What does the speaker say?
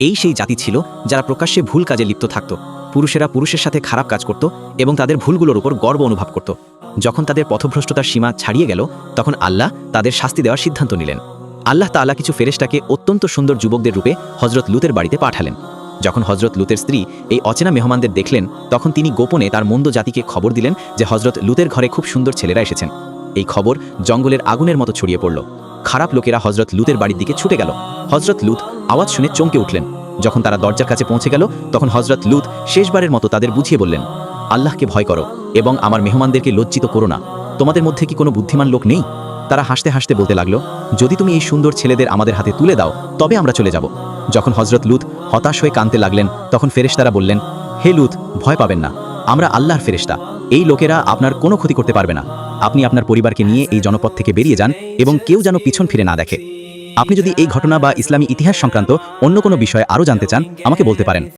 এই সেই জাতি ছিল যারা প্রকাশ্যে ভুল কাজে লিপ্ত থাকত। পুরুষেরা পুরুষের সাথে খারাপ কাজ করত এবং তাদের ভুলগুলোর উপর গর্ব অনুভব করত। যখন তাদের পথভ্রষ্টতার সীমা ছাড়িয়ে গেল, তখন আল্লাহ তাদের শাস্তি দেওয়ার সিদ্ধান্ত নিলেন। আল্লাহ তাআলা কিছু ফেরেশতাকে অত্যন্ত সুন্দর যুবকদের রূপে হজরত লুতের বাড়িতে পাঠালেন। যখন হজরত লুতের স্ত্রী এই অচেনা মেহমানদের দেখলেন, তখন তিনি গোপনে তার মন্দ জাতিকে খবর দিলেন যে হজরত লুতের ঘরে খুব সুন্দর ছেলেরা এসেছেন। এই খবর জঙ্গলের আগুনের মতো ছড়িয়ে পড়ল। খারাপ লোকেরা হজরত লুতের বাড়ির দিকে ছুটে গেল। হজরত লুত আওয়াজ শুনে চমকে উঠলেন। যখন তারা দরজার কাছে পৌঁছে গেল, তখন হজরত লুত শেষবারের মতো তাদের বুঝিয়ে বললেন, আল্লাহকে ভয় করো এবং আমার মেহমানদেরকে লজ্জিত করো না। তোমাদের মধ্যে কি কোনো বুদ্ধিমান লোক নেই? তারা হাসতে হাসতে বলতে লাগল, যদি তুমি এই সুন্দর ছেলেদের আমাদের হাতে তুলে দাও, তবে আমরা চলে যাব। যখন হজরত লুত হতাশ হয়ে কাঁদতে লাগলেন, তখন ফেরেশতারা বললেন, হে লুত, ভয় পাবেন না। আমরা আল্লাহর ফেরেশতা। এই লোকেরা আপনার কোনো ক্ষতি করতে পারবে না। আপনি আপনার পরিবারকে নিয়ে এই জনপথ থেকে বেরিয়ে যান এবং কেউ যেন পিছন ফিরে না দেখে। আপনি যদি এই ঘটনা বা ইসলামী ইতিহাস সংক্রান্ত অন্য কোনো বিষয়ে আরও জানতে চান, আমাকে বলতে পারেন।